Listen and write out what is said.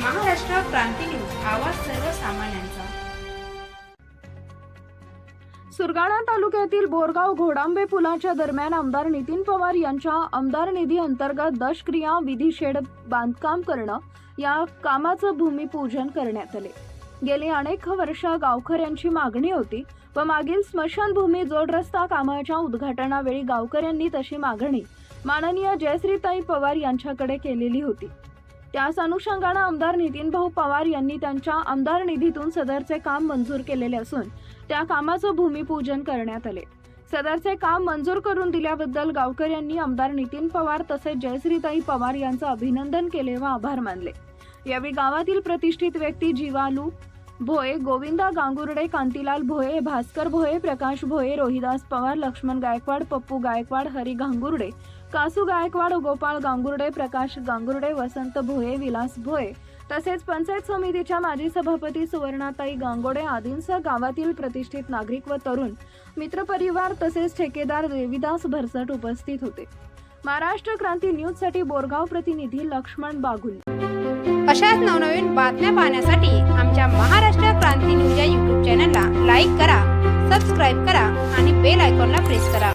Maharashtra Kranti news आवाज सर्वसामान्यांचा. सुरगाणा तालुक्यातील बोरगाव घोडांबे पुलाच्या दरम्यान आमदार नितीन पवार यांच्या आमदार निधी अंतर्गत दशक्रिया विधी शेड बांधकाम करणं या कामाचं भूमिपूजन करण्यात आले. गेली अनेक वर्ष गावकऱ्यांची मागणी होती व मागील स्मशानभूमी जोड रस्ता कामाच्या उद्घाटनावेळी गावकऱ्यांनी तशी मागणी माननीय जयश्रीताई पवार यांच्याकडे केलेली होती. त्याच अनुषंगानं आमदार नितीन भाऊ पवार यांनी त्यांच्या आमदार निधीतून सदरचे काम मंजूर केलेले असून त्या कामाचं भूमिपूजन करण्यात आले. सदरचे काम मंजूर करून दिल्याबद्दल गावकर यांनी आमदार नितीन पवार तसेच जयश्रीताई पवार यांचं अभिनंदन केले व आभार मानले. यावेळी गावातील प्रतिष्ठित व्यक्ती जीवालू भोये गोविंदा गांगुर्डे कांतीलाल भोये भास्कर भोये प्रकाश भोये रोहिदास पवार लक्ष्मण गायकवाड पप्पू गायकवाड हरी गांगुर्डे कासू गायकवाड गोपाळ गांगुर्डे प्रकाश गांगुर्डे वसंत भोये विलास भोये तसेच पंचायत समितीच्या माजी सभापती सुवर्णाताई गांगोडे आदींसह गावातील प्रतिष्ठित नागरिक व तरुण मित्रपरिवार तसेच ठेकेदार देविदास भरसट उपस्थित होते. महाराष्ट्र क्रांती न्यूजसाठी बोरगाव प्रतिनिधी लक्ष्मण बागुल. अशाच नवनवीन बातम्या पाहण्यासाठी आमच्या महाराष्ट्र क्रांती न्यूज या यूट्यूब चॅनलला लाईक करा सबस्क्राईब करा आणि बेल आयकॉनला प्रेस करा.